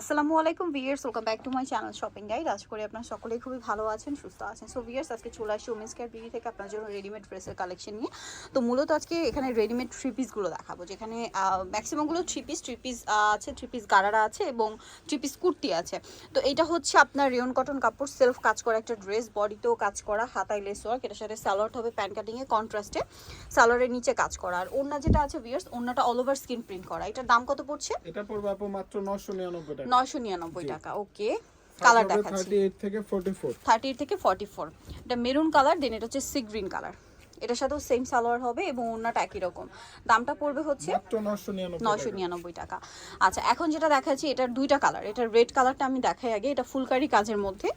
আসসালামু আলাইকুম viewers welcome back to my channel shopping guide আশা করি আপনারা সকলেই খুবই ভালো আছেন, সুস্থ আছেন। সো ভিয়ার্স আজকে চলে আসি উমেন্স কেয়ার বিডি থেকে আপনার জন্য রেডিমেড ড্রেসের কালেকশন নিয়ে। তো মূলত আজকে এখানে রেডিমেড থ্রি পিসগুলো দেখাবো, যেখানে ম্যাক্সিমামগুলো থ্রি পিস থ্রি পিস আছে থ্রি পিস গারারা আছে এবং থ্রি পিস কুর্তি আছে। তো এটা হচ্ছে আপনার রেয়ন কটন কাপড় সেলফ কাজ করা একটা ড্রেস বডিতেও কাজ করা হাতায় লেস ওয়ার্ক এটার সাথে স্যালোয়ার হবে প্যান্ট কাটিংয়ে কন্ট্রাস্টে স্যালোয়ারের নিচে কাজ করা। আর ওড়না যেটা আছে ভিয়ার্স ওড়নাটা অল ওভার স্কিন প্রিন্ট করা। এটার দাম কত পড়ছে? এটা পড়বে মাত্র 999 টাকা। নয়শো নিরানব্বই টাকা ওকে। কালার দেখাচ্ছি। 38 থেকে 44 থার্টি থেকে ফর্টি ফোর এটা মেরুন কালার দেন এটা হচ্ছে সি গ্রিন কালার এটার সাথেও সেম সালোয়ার হবে এবং ওড়নাটা একই রকম। দামটা পড়বে হচ্ছে 999 নিরানব্বই টাকা। আচ্ছা এখন যেটা দেখাচ্ছি এটার দুইটা কালার এটার রেড কালারটা আমি দেখাই আগে। এটা ফুলকারি কাজের মধ্যে।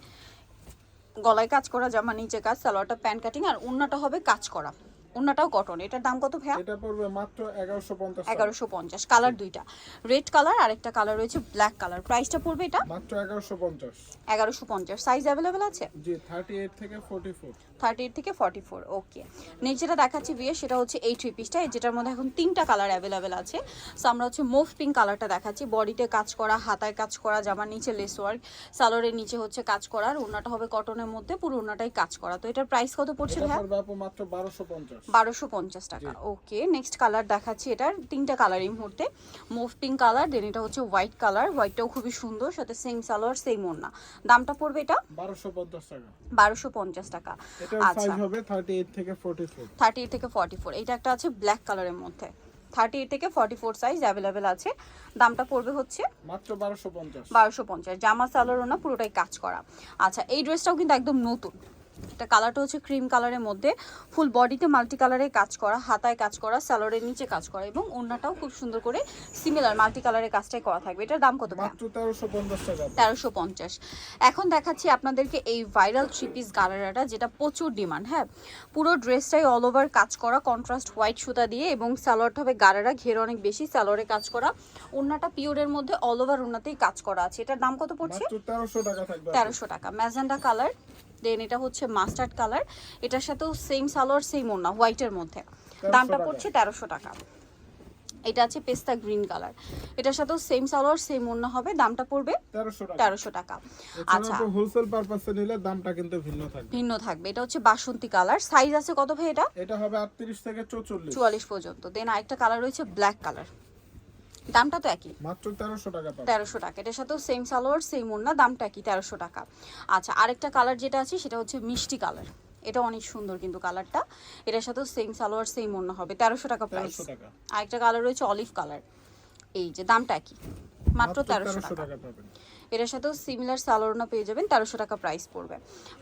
গলায় কাজ করা জামা নিচে কাজ সালোয়ারটা প্যান্ট কাটিং আর ওড়নাটা হবে কাজ করা। ওড়নাটাও কটন এটার দাম কত ভাইয়া? এটা পড়বে মাত্র 1150 টাকা। এগারোশো পঞ্চাশ। কালার দুইটা। রেড কালার আর একটা কালার রয়েছে ব্ল্যাক কালার প্রাইসটা পড়বে এটা? মাত্র 1150 এগারোশো পঞ্চাশ। সাইজ অ্যাভেলেবেল আছে? জি 38 থেকে 44 থার্টি এইট থেকে ফর্টি ফোর ওকে নেক্সট যেটা দেখাচ্ছি বিয়ে সেটা হচ্ছে এই থ্রি পিসটা যেটার মধ্যে এখন তিনটা কালার অ্যাভেলেবেল আছে। সো আমরা হচ্ছে মুভ পিঙ্ক কালারটা দেখাচ্ছি। বডিতে কাজ করা হাতায় কাজ করা জামার নিচে লেস ওয়ার্ক সালোয়ারের নিচে হচ্ছে কাজ করার ওড়নাটা হবে কটনের মধ্যে পুরো ওড়নাটাই কাজ করা। তো এটার প্রাইস কত পড়ছে আপু মাত্র 1250 বারোশো পঞ্চাশ টাকা। ওকে নেক্সট কালার দেখাচ্ছি এটার। তিনটা কালার এই মুহূর্তে। মুভ পিঙ্ক কালার দেন এটা হচ্ছে হোয়াইট কালার হোয়াইটটাও খুবই সুন্দর সাথে সেম সালোয়ার সেম ওড়না। দামটা পড়বে এটা? 1250 টাকা। বারোশো পঞ্চাশ টাকা। আচ্ছা। হবে 38 থেকে 44 থার্টি এইট থেকে ফর্টি ফোর এইটা একটা আছে ব্ল্যাক কালারের মধ্যে। থার্টি এইট থেকে ফর্টি ফোর সাইজ অ্যাভেলেবেল আছে। দামটা পড়বে হচ্ছে মাত্র 1250 বারোশো পঞ্চাশ। জামা সালোয়ার না পুরোটাই কাজ করা। আচ্ছা এই ড্রেসটাও কিন্তু একদম নতুন। এটা কালারটা হচ্ছে ক্রিম কালারের মধ্যে। ফুল বডিতে মাল্টি কালারে কাজ করা হাতায় কাজ করা সালোয়ারের নিচে কাজ করা এবং ওড়নাটাও খুব সুন্দর করে সিমিলার মাল্টি কালারের কাজটাই করা থাকবে। এটার দাম কত ভাইয়া? মাত্র 1350 টাকা। তেরোশো পঞ্চাশ। এখন দেখাচ্ছি আপনাদেরকে এই ভাইরাল থ্রি পিস গালারাটা যেটা প্রচুর ডিমান্ড হ্যাঁ? পুরো ড্রেসটাই অল ওভার কাজ করা কন্ট্রাস্ট হোয়াইট সুতা দিয়ে এবং স্যালোয়ারটা হবে গারারা ঘের অনেক বেশি স্যালোয়ারে কাজ করা। ওড়নাটা পিওরের মধ্যে অল ওভার ওড়নাতেই কাজ করা আছে। এটার দাম কত পড়ছে? 1300 টাকা তেরোশো টাকা। Magenta colour. দেন এটা হচ্ছে মাস্টার্ড কালার। এটার সাথেও সেম সালোয়ার সেম ওড়না হোয়াইটের মধ্যে। দামটা পড়ছে তেরোশো টাকা। এটা আছে পেস্তা গ্রিন কালার। এটার সাথেও সেম সালোয়ার সেম ওড়না হবে দামটা পড়বে তেরোশো টাকা। আচ্ছা। হোলসেল পারপাসে নিলে দামটা কিন্তু ভিন্ন থাকবে। ভিন্ন থাকবে। এটা হচ্ছে বাসন্তী কালার। সাইজ আছে কত ভাই এটা? এটা হবে 38 থেকে 44 চুয়াল্লিশ পর্যন্ত। দেন আরেকটা কালার রয়েছে ব্ল্যাক কালার। দামটা তো একই। মাত্র 1300 টাকা পাবে। তেরোশো টাকা। এটার সাথেও সেম সালোয়ার সেম ওড়না দামটা একই তেরোশো টাকা। আচ্ছা আরেকটা কালার যেটা আছে সেটা হচ্ছে মিষ্টি কালার এটা অনেক সুন্দর কিন্তু কালারটা এটার সাথেও সেম সালোয়ার সেম ওড়না হবে। তেরোশো টাকা প্রাইস 1300 টাকা। আরেকটা কালার রয়েছে অলিভ কালার এই যে দামটা একই। মাত্র তেরোশো 1300 টাকা। এটার সাথেও সিমিলার সালোয়ারনা পেয়ে যাবেন তেরোশো টাকা প্রাইস পড়বে।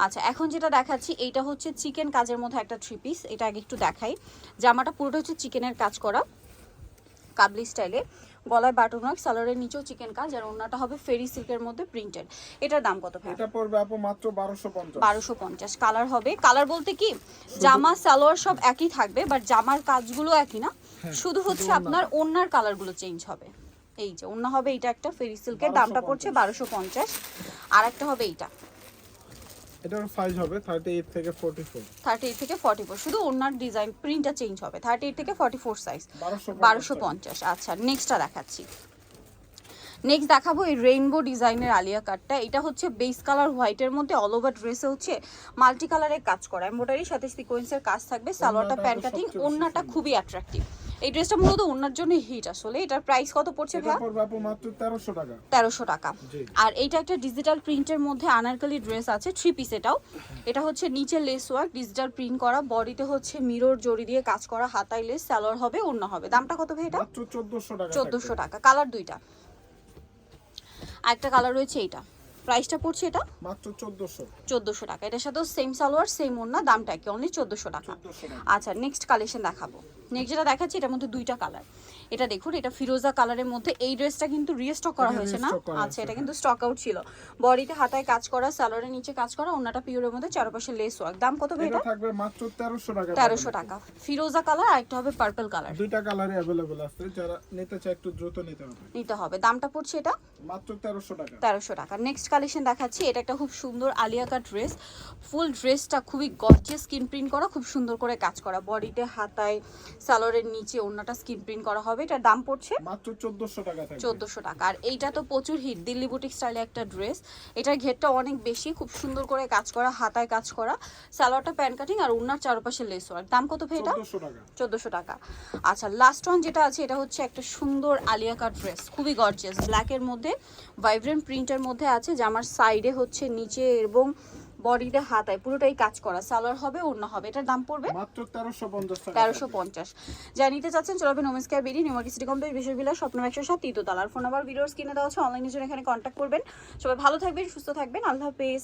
আচ্ছা এখন যেটা দেখাচ্ছি এইটা হচ্ছে চিকেন কাজের মধ্যে একটা থ্রি পিস এটা আগে একটু দেখাই। জামাটা পুরোটা হচ্ছে চিকেনের কাজ করা। কাবলি স্টাইলে গলায় বাটন ওয়ার্ক সালোয়ারের নিচেও চিকেন কাজ আর ওড়নাটা হবে ফেরি সিল্কের মধ্যে প্রিন্টেড এটার দাম কত ভাই? এটা পড়বে আপু মাত্র 1250 বারোশো পঞ্চাশ। কালার হবে। কালার বলতে কি? জামা সালোয়ার সব একই থাকবে বাট জামার কাজগুলো একই না? শুধু হচ্ছে আপনার ওড়নার কালারগুলো চেঞ্জ হবে। এই যে ওড়না হবে এটা একটা ফেরি সিল্কের দামটা পড়ছে বারোশো পঞ্চাশ। আর একটা হবে এইটা। এটার সাইজ হবে 38 থেকে 44 থার্টি এইট থেকে ফর্টি ফোর শুধু ওনার ডিজাইন প্রিন্টটা চেঞ্জ হবে। থার্টি এইট থেকে ফর্টি ফোর সাইজ 1250 বারোশো পঞ্চাশ। আচ্ছা নেক্সটটা দেখাচ্ছি। নেক্সট দেখাবো এই রেইনবো ডিজাইনের আলিয়া কাটটা। এটা হচ্ছে বেস কালার হোয়াইটের মধ্যে অল ওভার ড্রেসে হচ্ছে মাল্টি কালারের কাজ করা। এমব্রয়ডারির সাথে সিকোয়েন্সের কাজ থাকবে। সালোয়ারটা প্যান্ট কাটিং সুন্দর। খুবই অ্যাট্রাকটিভ এই ড্রেসটা মূলত ওড়নার জন্য হিট আসলে। এটার প্রাইস কত পড়ছে এটা ভাইয়া? পড়বে মাত্র 1300 টাকা। তেরোশো টাকা। আর এইটা একটা ডিজিটাল প্রিন্টের মধ্যে আনারকলি ড্রেস আছে থ্রি পিস এটাও। এটা হচ্ছে নিচে লেস ওয়ার্ক ডিজিটাল প্রিন্ট করা। বডিতে হচ্ছে মিরর জড়ি দিয়ে কাজ করা। হাতায় লেস সালোয়ার হবে অন্য হবে। দামটা কত ভাই এটা? মাত্র 1400 টাকা চোদ্দোশো টাকা। কালার দুইটা। আরেকটা কালার রয়েছে এইটা। প্রাইসটা পড়ছে এটা। মাত্র 1400 চোদ্দোশো টাকা। এটার সাথেও সেম সালোয়ার সেম ওড়না দামটা কি অনলি চোদ্দোশো 1400 টাকা। আচ্ছা নেক্সট কালেকশন দেখাবো। নেক্সট যেটা দেখাচ্ছি এটার মধ্যে দুইটা কালার এটা দেখুন এটা ফিরোজা কালারের মধ্যে এই ড্রেসটা কিন্তু রিস্টক করা এটা হয়েছে না restock করা আচ্ছা হয়েছে, এটা কিন্তু স্টক আউট ছিল বডিতে হাতায় কাজ করা সালোয়ারের নিচে কাজ করা ওনাটা পিওরের মধ্যে চারপাশে লেস ওয়ার্ক দাম কত ভাই এটা এটা থাকবে মাত্র 1300 টাকা তেরোশো পাবেন। টাকা ফিরোজা কালার আর একটা হবে পার্পল কালার দুইটা কালারই अवेलेबल আছে যারা নিতে চায় একটু দ্রুত নিতে হবে নিতে হবে দামটা পড়ছে এটা মাত্র 1300 টাকা তেরোশো টাকা নেক্সট কালেকশন দেখাচ্ছি এটা একটা খুব সুন্দর আলিয়া কাট ড্রেস ফুল ড্রেসটা খুবই গর্জিয়াস স্কিন প্রিন্ট করা খুব সুন্দর করে কাজ করা বডিতে হাতায় সালোয়ারের নিচে ওড়নাটা স্কিন প্রিন্ট করা হবে। এটার দাম পড়ছে মাত্র চোদ্দশো টাকা থাকবে। চোদ্দোশো টাকা। আর এইটা তো প্রচুর হিট দিল্লি বুটিক স্টাইলে একটা ড্রেস এটার ঘেরটা অনেক বেশি খুব সুন্দর করে কাজ করা হাতায় কাজ করা। সালোয়ারটা প্যান্ট কাটিং আর ওড়নার চারপাশে লেস ওয়ার্ক দাম কত ভাই এটা? চোদ্দশো টাকা। চোদ্দোশো টাকা। আচ্ছা লাস্ট ওয়ান যেটা আছে এটা হচ্ছে একটা সুন্দর আলিয়া কাট ড্রেস খুবই গর্জিয়াস ব্ল্যাকের মধ্যে ভাইব্রেন্ট প্রিন্টের মধ্যে আছে জামার সাইডে হচ্ছে নিচে এবং বডিতে হাতায় পুরোটাই কাজ করা। সালোয়ার হবে অন্য হবে। এটার দাম পড়বে মাত্র তেরোশো পঞ্চাশ টাকা। যা নিতে চাচ্ছেন চলবেন ওমেন্স কেয়ার বেরি নিউ মার্কেট সিটি কমপ্লেক্স বিশ্ববিদ্যালয় স্বপ্ন একশো সাত তৃতীয় তালার ফোন নাম্বার ভিডিওর স্ক্রিনে দেওয়া আছে অনলাইনের জন্য এখানে কন্ট্যাক্ট করবেন। সবাই ভালো থাকবেন সুস্থ থাকবেন। আল্লাহ হাফেজ।